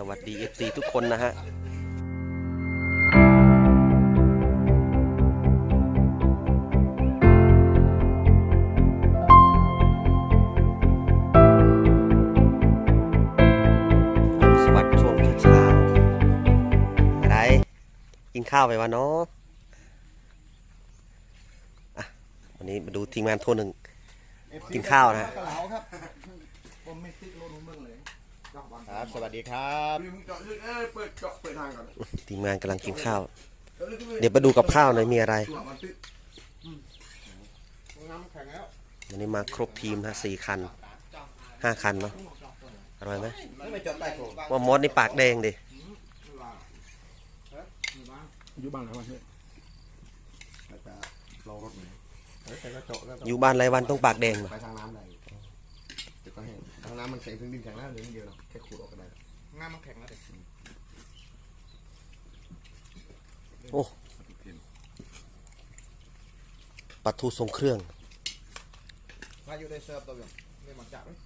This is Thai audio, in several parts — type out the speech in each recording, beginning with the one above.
สวัสดี FC ทุกคนนะฮะสวัสดีช่วงเช้าอะไรกินข้าวไปวะเนาะอะวันนี้มาดูทีมงานโทรหนึ่งกินข้าวนะกะเหลาครับผมไม่ติดโลนมึงเลย ครับ สวัสดีครับมึงเจาะลึกเอ้ยเปิดเจาะเปิดทางก่อนทีมงานกำลังกินข้าวจาะลึกๆเดี๋ยวมาดูกับข้าวหน่อยมีอะไรตัวมันติดอืมน้ำแข็งแล้ววันนี้มาครบทีมนะสี่คันห้าคันเนาะอร่อยไหมไม่จบใต้โถว่ามอสนี่ปากแดงดิอยู่บ้านแล้ววะเฮ้ยจะรอรถไหนเฮ้ยแต่ก็เจาะแล้วอยู่บ้านไรวันต้องปากแดงเหรอ ก็แห้งทางน้ำมันแข็งถึงดินแข็งแล้วเหลือนิดเดียวเนาะแค่ขูดออกก็ได้งานมันแข็งแล้วเด็กปลาทูทรงเครื่อง มาอยู่ในเซิร์ฟตัวเดียวไม่มาจับเลย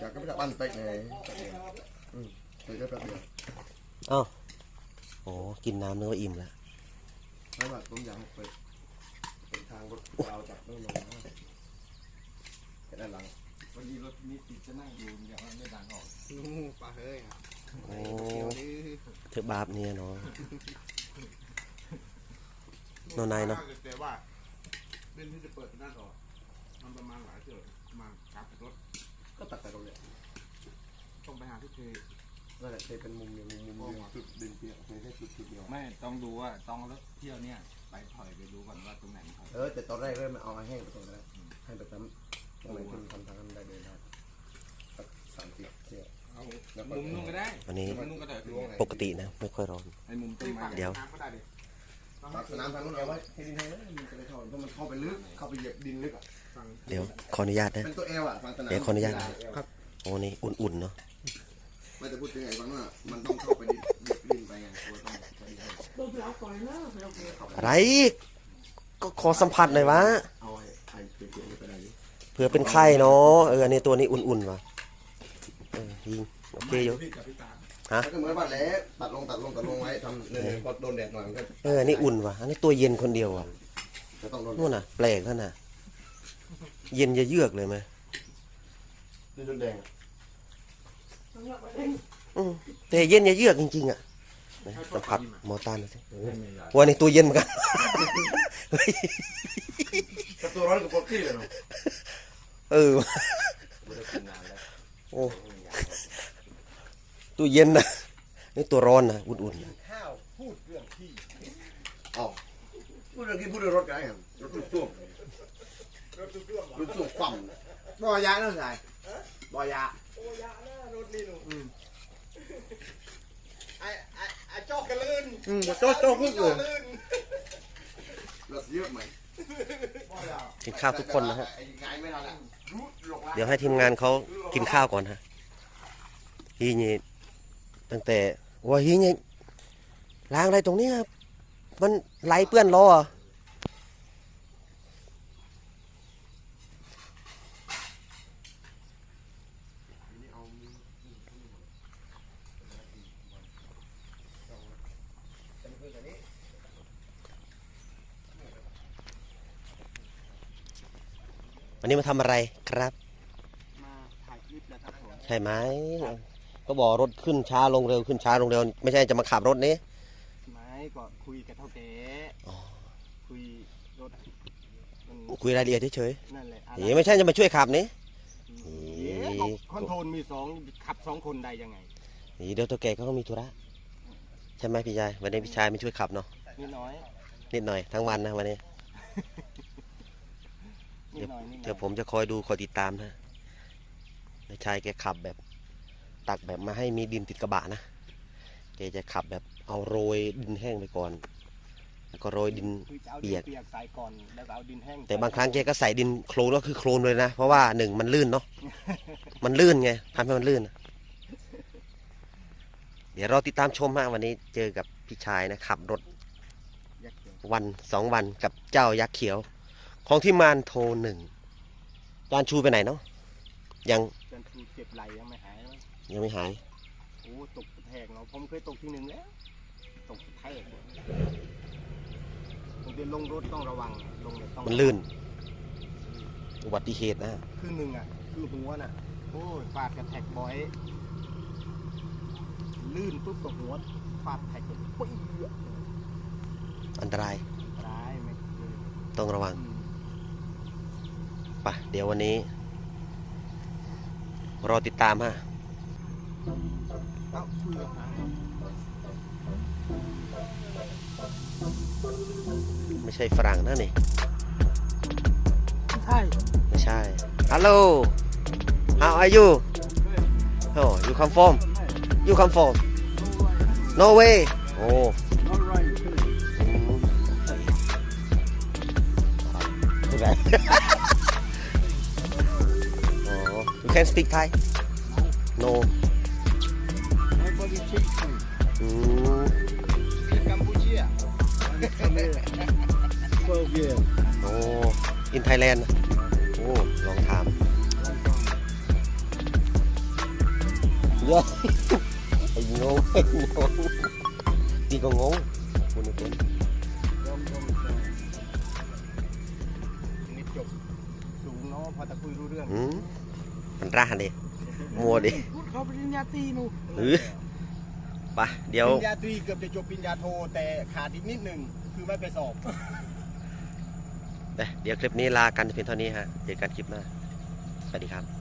จากก็ไม่จับบ้านเป๊กเลยอืมเป๊กก็แป๊บเดียวอ้าวโอ้กินน้ำนึกว่าอิ่มแล้วไม่ว่าต้มยำเปิดเป็นทางรถเราจับต้องลงนะแค่ด้านหลัง วันนี้รถนี้ติดจะนั่งอยู่อย่างไม่ดังออกปลาเฮ้ยโอ้เธอบาปเนี่ยเนาะโน่นนายเนอะ แต่ว่าเล่นที่จะเปิดนั่นออกมันประมาณหลายเที่ยวประมาณกราฟรถก็ตัดไปตรงเนี้ยต้องไปหาที่เทนั่นแหละเทเป็นมุมเดียวมุมมุมเดียวจุดดินเปียกเทแค่จุดจุดเดียว ไม่ต้องดูว่าต้องเลือกเที่ยวเนี่ยไปถอยไปดูก่อนว่าตรงไหนมันถอยเออแต่ตอนแรกเริ่มเอามาแห้งไปตรงนั้นให้ไปทำต รงไหนคุณทำทางนั้นได้เลยครับสักสามสิบเที่ยวเอามุมนู้นก็ได้วันนี้มุมนู้นก็ได้ปกตินะไม่ค่อยร้อนไอ้มุมต้นไม้เดี๋ยวน้ำก็ได้ดิปากสนามทางนู้นเอาไว้ให้ดินให้เลยมันจะได้เข้าเพราะมันเข้าไปลึกเข้าไปเหยียบดินลึกอะเดี๋ยวขออนุญาตนะเป็นตัวเอลอะฝั่งสนามเดี๋ยวขออนุญาตนะโอ้นี่อุ่นๆเนาะไม่จะพูดถึงไอ้ฝั่งนู้นอะมันต้องเข้าไปดินเหยียบดินไปไงตัวต้องใช้ดินให้อะไรก็ขอสัมผัสหน่อยวะ เผื่อเป็นไข้เนาะเอออันนี้ตัวนี้อุ่นๆว่ะเออยิงโอเคอยู่แล้วก็เหมือนบ้านแหล้วตัดลงตัดลงตัดลงไว้ทำเนี่ยพอโดนแดดหน่อยมันก็เอออันนี้อุ่นว่ะอันนี้ตัวเย็นคนเดียวว่ะจะต้องโดนนู่นน่ะแปลกแล้วน่ะเย็นจะเยือกเลยไหมนี่โดนแดงอืมแต่เย็นจะเยือกจริงๆอะนะสัมผัสหมอตานหน่อยสิวันนี้ตัวเย็นเหมือนกันเฮ้ยแต่ตัวร้อนกับปกติเลยเนาะ เออว่ะโอ้ตัวเย็นนะนี่ตัวร้อนนะอุ่นๆนะข้าวพูดเรื่องที่อ๋อพูดเรื่องที่พูดเรื่องรถกันไงรถตุ้มตุ้มรถตุ้มตุ้มรถตุ้มคว่ำบ่อยานั่นไงบ่อยาไอ้ไอ้ไอ้จอกกันลื่นอืมโจ๊ะโจ๊ะพึ่งเลยรถเยอะไหมกินข้าวทุกคนนะฮะไอ้ เดี๋ยวให้ทีมงานเขากินข้าวก่อนฮะฮีนี่ตั้งแต่ว่าฮีนี่ล้างอะไรตรงนี้ยมันไหลเปื้อนล้ออันนี้มาทำอะไรครับ ใช่ไหมก็บอกรถขึ้นช้าลงเร็วขึ้นช้าลงเร็ว ไม่ใช่จะมาขับรถนี้ไม่ก็คุยกับเท่าแก่อ๋อคุยรถมันคุยรายละเอียดเฉยนั่นแหละๆนี่ไม่ใช่จะมาช่วยขับนี่เอ๊ะก็คอนโทรลมีสองขับสองคนได้ยังไงนี่เดี๋ยวตัวแกเขาก็มีธุระใช่ไหมพี่ชายวันนี้พี่ชายไม่ช่วยขับเนาะนิดหน้อยนิดหน่อยทั้งวันนะวันนี้นิดหน่อยนิดหน่อยเดี๋ยวผมจะคอยดูคอยติดตามนะ พี่ชายแกขับแบบ ตักแบบมาให้มีดินติดกระบะนะแกจะขับแบบเอาโรยดินแห้งไปก่อน แล้วก็โรยดินคือจะเอาเปีดินยก เปียกใส่ก่อนแล้วก็เอาดินแห้งแต่บางครั้งแกก็ใส่ดินโคลนก็คือโคลนเลยนะ เพราะว่าหนึ่งมันลื่นเนาะ มันลื่นไงทำให้มันลื่นนะเดี๋ยวเราติดตามชมฮะวันนี้เจอกับพี่ชายนะขับรถยักษ์เขียววันสองวันกับเจ้ายักษ์เขียว ของที่มานโทรหนึ่งจานชูไปไหนเนาะยังจ นคือเจ็บไหลยังไม่หายมั้งยังไม่หาย โอ้ตกกระแทกเนาะผมเคยตกทีหนึ่งแล้ว ตกกระแทกผมเดินลงรถต้องระวังลงเลยต้องมันลื่น อุบัติเหตุนะครึ่งหนึ่งอะคือหัวน่ะโอ้ยฟาดกระแทกบ่อย ลื่นปุ๊บกับหัวฟาดแทกเลยปุ๊ยอะอันตราย ร้ายไหมต้องระวังอืม ไปเดี๋ยววันนี้ รอติดตามฮะเอ้าเพื่อหาไม่ใช่ฝรั่งนะนี่ใช่ ไม่ใช่ ฮัลโหล how are you oh you come from you come from Norway โอ้อืมคือไงอ๋ can speak Thai no อืมกัมพูเชีย12 years โอ้ in Thailand นะโอ้ ลองถามเยอะไอ้งงไอ้งงดีก็งงคุณไม่เป็นนี่จบสูงเนาะพอจะคุยรู้เรื่องอืม มันร่าดิมัวดิพูดเขาปริญญาตรีหนูเออไปเดี๋ยวปริญญาตรีเกือบจะจบปริญญาโทแต่ขาดอีกนิดหนึ่งคือไม่ไปสอบเดี๋ยวคลิปนี้ลากันเพียงเท่านี้ฮะเจอกันคลิปหน้าสวัสดีครับ